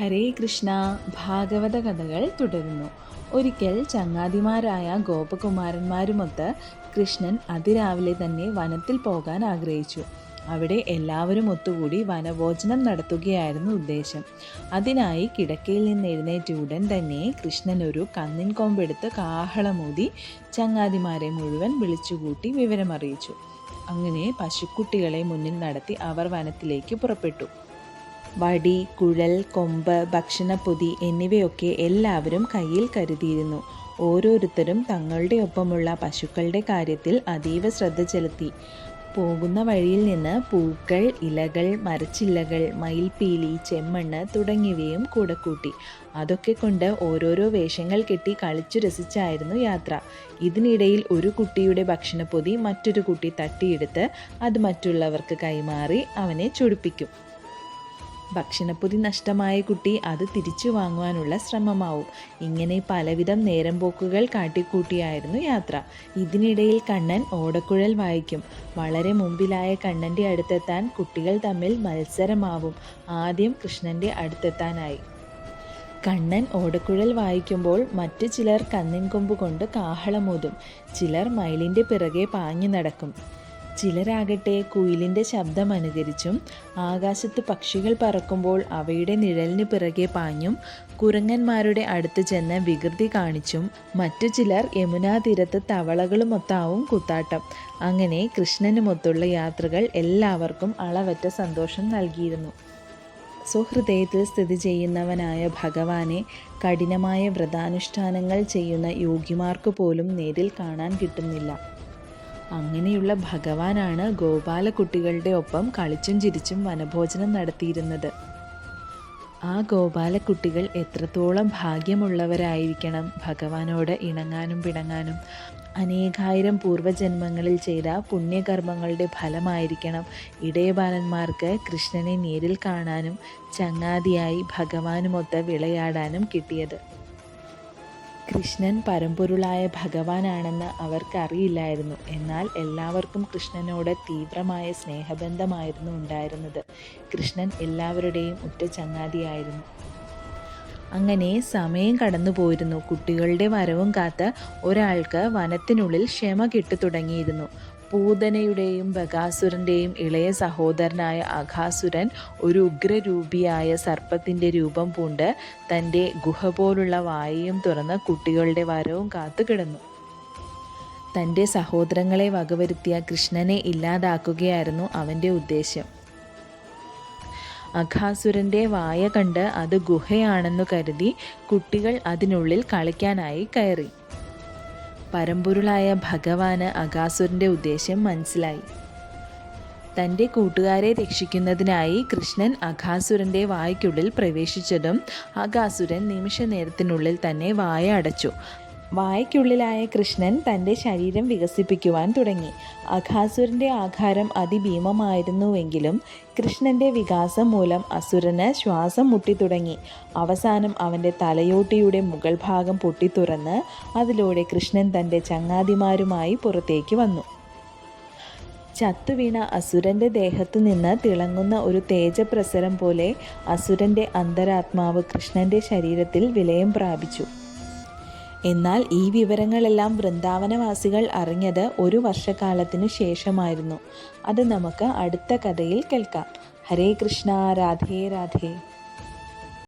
ഹരേ കൃഷ്ണ ഭാഗവത കഥകൾ തുടരുന്നു. ഒരിക്കൽ ചങ്ങാതിമാരായ ഗോപകുമാരന്മാരുമൊത്ത് കൃഷ്ണൻ അതിരാവിലെ തന്നെ വനത്തിൽ പോകാൻ ആഗ്രഹിച്ചു. അവിടെ എല്ലാവരും ഒത്തുകൂടി വനഭോജനം നടത്തുകയായിരുന്നു ഉദ്ദേശം. അതിനായി കിടക്കയിൽ നിന്ന് എഴുന്നേറ്റ ഉടൻ തന്നെ കൃഷ്ണൻ ഒരു കന്നിൻ കൊമ്പെടുത്ത് കാഹളമൂതി ചങ്ങാതിമാരെ മുഴുവൻ വിളിച്ചുകൂട്ടി വിവരമറിയിച്ചു. അങ്ങനെ പശുക്കുട്ടികളെ മുന്നിൽ നടത്തി അവർ വനത്തിലേക്ക് പുറപ്പെട്ടു. വടി കുഴൽ കൊമ്പ് ഭക്ഷണപ്പൊതി എന്നിവയൊക്കെ എല്ലാവരും കയ്യിൽ കരുതിയിരുന്നു. ഓരോരുത്തരും തങ്ങളുടെ ഒപ്പമുള്ള പശുക്കളുടെ കാര്യത്തിൽ അതീവ ശ്രദ്ധ ചെലുത്തി. പോകുന്ന വഴിയിൽ നിന്ന് പൂക്കൾ ഇലകൾ മരച്ചില്ലകൾ മയിൽപ്പീലി ചെമ്മണ്ണ് തുടങ്ങിയവയും കൂടെ കൂട്ടി. അതൊക്കെ കൊണ്ട് ഓരോരോ വേഷങ്ങൾ കെട്ടി കളിച്ചു രസിച്ചായിരുന്നു യാത്ര. ഇതിനിടയിൽ ഒരു കുട്ടിയുടെ ഭക്ഷണപ്പൊതി മറ്റൊരു കുട്ടി തട്ടിയെടുത്ത് അത് മറ്റുള്ളവർക്ക് കൈമാറി അവനെ ചൊടിപ്പിക്കും. ഭക്ഷണപ്പൊതി നഷ്ടമായ കുട്ടി അത് തിരിച്ചു വാങ്ങുവാനുള്ള ശ്രമമാവും. ഇങ്ങനെ പലവിധം നേരം പോക്കുകൾ കാട്ടിക്കൂട്ടിയായിരുന്നു യാത്ര. ഇതിനിടയിൽ കണ്ണൻ ഓടക്കുഴൽ വായിക്കും. വളരെ മുമ്പിലായ കണ്ണന്റെ അടുത്തെത്താൻ കുട്ടികൾ തമ്മിൽ മത്സരമാവും. ആദ്യം കൃഷ്ണന്റെ അടുത്തെത്താനായി. കണ്ണൻ ഓടക്കുഴൽ വായിക്കുമ്പോൾ മറ്റു ചിലർ കന്നിൻ കൊമ്പ് കൊണ്ട് കാഹളമൂതും. ചിലർ മയിലിന്റെ പിറകെ പാഞ്ഞു നടക്കും. ചിലരാകട്ടെ കുയിലിന്റെ ശബ്ദം അനുകരിച്ചും ആകാശത്ത് പക്ഷികൾ പറക്കുമ്പോൾ അവയുടെ നിഴലിന് പിറകെ പാഞ്ഞും കുരങ്ങന്മാരുടെ അടുത്ത് ചെന്ന് വികൃതി കാണിച്ചും മറ്റു ചിലർ യമുനാ തീരത്ത് തവളകളുമൊത്താവും കുത്താട്ടം. അങ്ങനെ കൃഷ്ണനുമൊത്തുള്ള യാത്രകൾ എല്ലാവർക്കും അളവറ്റ സന്തോഷം നൽകിയിരുന്നു. സ്വഹൃദയത്തിൽ സ്ഥിതി ചെയ്യുന്നവനായ ഭഗവാനെ കഠിനമായ വ്രതാനുഷ്ഠാനങ്ങൾ ചെയ്യുന്ന യോഗിമാർക്ക് പോലും നേരിൽ കാണാൻ കിട്ടുന്നില്ല. അങ്ങനെയുള്ള ഭഗവാനാണ് ഗോപാലക്കുട്ടികളുടെ ഒപ്പം കളിച്ചും ചിരിച്ചും വനഭോജനം നടത്തിയിരുന്നത്. ആ ഗോപാലക്കുട്ടികൾ എത്രത്തോളം ഭാഗ്യമുള്ളവരായിരിക്കണം ഭഗവാനോട് ഇണങ്ങാനും പിണങ്ങാനും. അനേകായിരം പൂർവജന്മങ്ങളിൽ ചെയ്ത പുണ്യകർമ്മങ്ങളുടെ ഫലമായിരിക്കണം ഇടയബാലന്മാർക്ക് കൃഷ്ണനെ നേരിൽ കാണാനും ചങ്ങാതിയായി ഭഗവാനുമൊത്ത് വിളയാടാനും കിട്ടിയത്. കൃഷ്ണൻ പരമ്പൊരുളായ ഭഗവാനാണെന്ന് അവർക്കറിയില്ലായിരുന്നു. എന്നാൽ എല്ലാവർക്കും കൃഷ്ണനോട് തീവ്രമായ സ്നേഹബന്ധമായിരുന്നു ഉണ്ടായിരുന്നത്. കൃഷ്ണൻ എല്ലാവരുടെയും ഉറ്റ ചങ്ങാതിയായിരുന്നു. അങ്ങനെ സമയം കടന്നു പോയിരുന്നു. കുട്ടികളുടെ വരവും കാത്ത് ഒരാൾക്ക് വനത്തിനുള്ളിൽ ക്ഷമ കിട്ടു തുടങ്ങിയിരുന്നു പൂതനയുടെയും ബകാസുരന്റെയും ഇളയ സഹോദരനായ അഘാസുരൻ ഒരു ഉഗ്രരൂപിയായ സർപ്പത്തിന്റെ രൂപം പൂണ്ട് തന്റെ ഗുഹ പോലുള്ള വായയും തുറന്ന് കുട്ടികളുടെ വരവും കാത്തു കിടന്നു. തന്റെ സഹോദരങ്ങളെ വകവരുത്തിയ കൃഷ്ണനെ ഇല്ലാതാക്കുകയായിരുന്നു അവന്റെ ഉദ്ദേശ്യം. അഘാസുരന്റെ വായ കണ്ട് അത് ഗുഹയാണെന്നു കരുതി കുട്ടികൾ അതിനുള്ളിൽ കളിക്കാനായി കയറി. പരമ്പൊരുളായ ഭഗവാന് അഗാസുരന്റെ ഉദ്ദേശം മനസ്സിലായി. തന്റെ കൂട്ടുകാരെ രക്ഷിക്കുന്നതിനായി കൃഷ്ണൻ അഘാസുരന്റെ വായ്ക്കുള്ളിൽ പ്രവേശിച്ചതും അഘാസുരൻ നിമിഷ നേരത്തിനുള്ളിൽ തന്നെ വായ അടച്ചു. വായ്ക്കുള്ളിലായ കൃഷ്ണൻ തന്റെ ശരീരം വികസിപ്പിക്കുവാൻ തുടങ്ങി. അഖാസുരന്റെ ആഘാരം അതിഭീമമായിരുന്നുവെങ്കിലും കൃഷ്ണന്റെ വികാസം മൂലം അസുരന് ശ്വാസം മുട്ടിത്തുടങ്ങി. അവസാനം അവന്റെ തലയോട്ടിയുടെ മുകൾ ഭാഗം പൊട്ടിത്തുറന്ന് അതിലൂടെ കൃഷ്ണൻ തന്റെ ചങ്ങാതിമാരുമായി പുറത്തേക്ക് വന്നു. ചത്തുവീണ അസുരന്റെ ദേഹത്തു നിന്ന് തിളങ്ങുന്ന ഒരു തേജപ്രസരം പോലെ അസുരന്റെ അന്തരാത്മാവ് കൃഷ്ണന്റെ ശരീരത്തിൽ വിലയം പ്രാപിച്ചു. എന്നാൽ ഈ വിവരങ്ങളെല്ലാം വൃന്ദാവനവാസികൾ അറിഞ്ഞത് ഒരു വർഷക്കാലത്തിനു ശേഷമായിരുന്നു. അത് നമുക്ക് അടുത്ത കഥയിൽ കേൾക്കാം. ഹരേ കൃഷ്ണ രാധേ രാധേ.